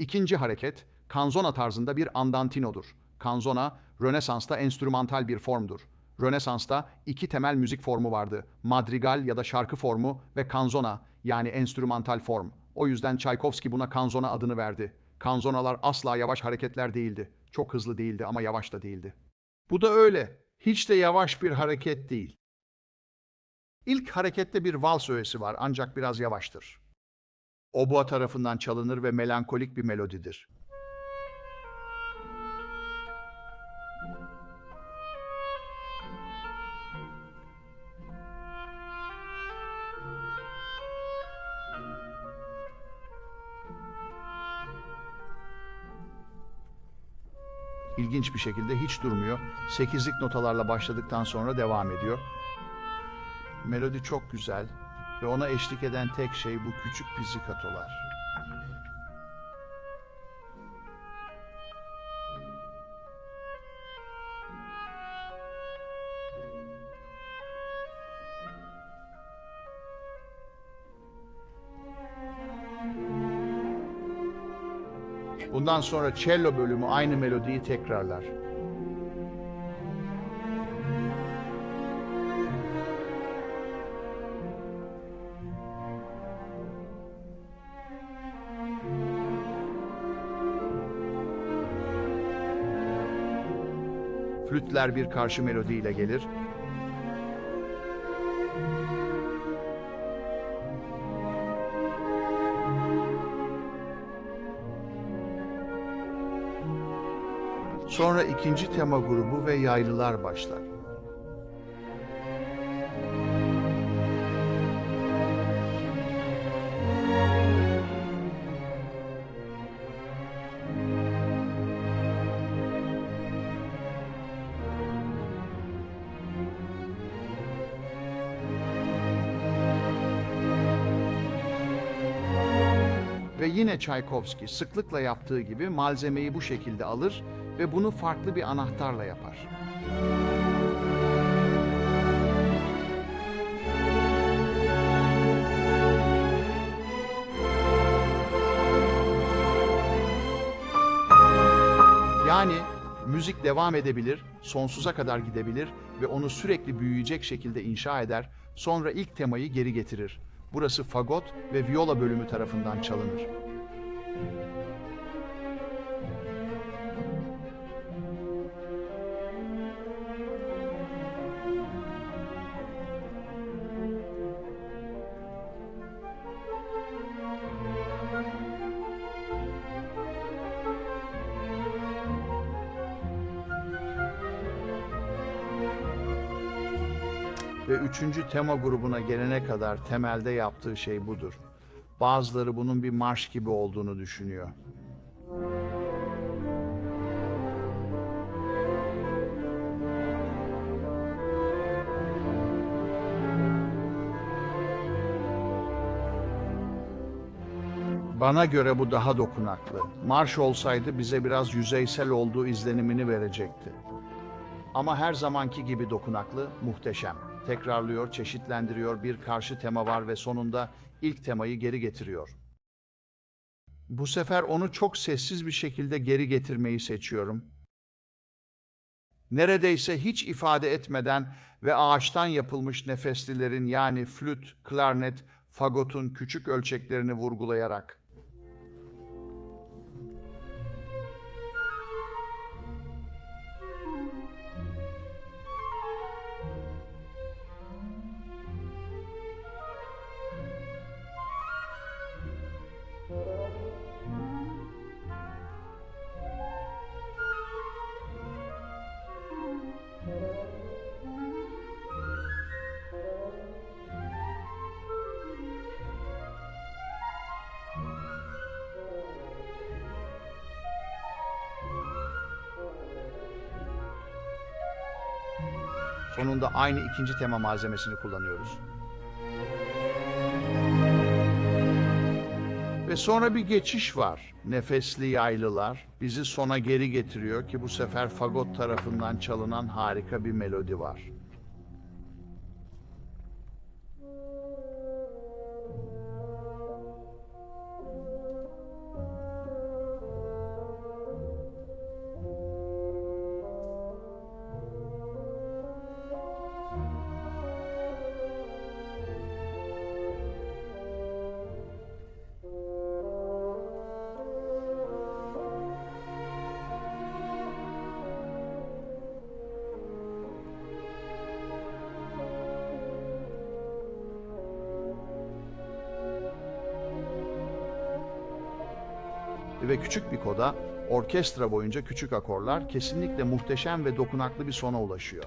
İkinci hareket, kanzona tarzında bir andantinodur. Kanzona, Rönesans'ta enstrümantal bir formdur. Rönesans'ta iki temel müzik formu vardı. Madrigal ya da şarkı formu ve kanzona yani enstrümantal form. O yüzden Tchaikovsky buna kanzona adını verdi. Kanzonalar asla yavaş hareketler değildi. Çok hızlı değildi ama yavaş da değildi. Bu da öyle. Hiç de yavaş bir hareket değil. İlk harekette bir vals öğesi var ancak biraz yavaştır. Oboa tarafından çalınır ve melankolik bir melodidir. İlginç bir şekilde hiç durmuyor. Sekizlik notalarla başladıktan sonra devam ediyor. Melodi çok güzel ve ona eşlik eden tek şey bu küçük pizzikatolar. Bundan sonra cello bölümü aynı melodiyi tekrarlar. Flütler bir karşı melodiyle gelir. Sonra ikinci tema grubu ve yaylılar başlar. Yine Tchaikovsky sıklıkla yaptığı gibi malzemeyi bu şekilde alır ve bunu farklı bir anahtarla yapar. Yani müzik devam edebilir, sonsuza kadar gidebilir ve onu sürekli büyüyecek şekilde inşa eder, sonra ilk temayı geri getirir. Burası fagot ve viola bölümü tarafından çalınır. Ve üçüncü tema grubuna gelene kadar temelde yaptığı şey budur. Bazıları bunun bir marş gibi olduğunu düşünüyor. Bana göre bu daha dokunaklı. Marş olsaydı bize biraz yüzeysel olduğu izlenimini verecekti. Ama her zamanki gibi dokunaklı, muhteşem. Tekrarlıyor, çeşitlendiriyor, bir karşı tema var ve sonunda ilk temayı geri getiriyor. Bu sefer onu çok sessiz bir şekilde geri getirmeyi seçiyorum. Neredeyse hiç ifade etmeden ve ağaçtan yapılmış nefeslilerin yani flüt, klarnet, fagotun küçük ölçeklerini vurgulayarak. Sonunda aynı ikinci tema malzemesini kullanıyoruz. Ve sonra bir geçiş var. Nefesli yaylılar bizi sona geri getiriyor ki bu sefer fagot tarafından çalınan harika bir melodi var. Ve küçük bir koda orkestra boyunca küçük akorlar kesinlikle muhteşem ve dokunaklı bir sona ulaşıyor.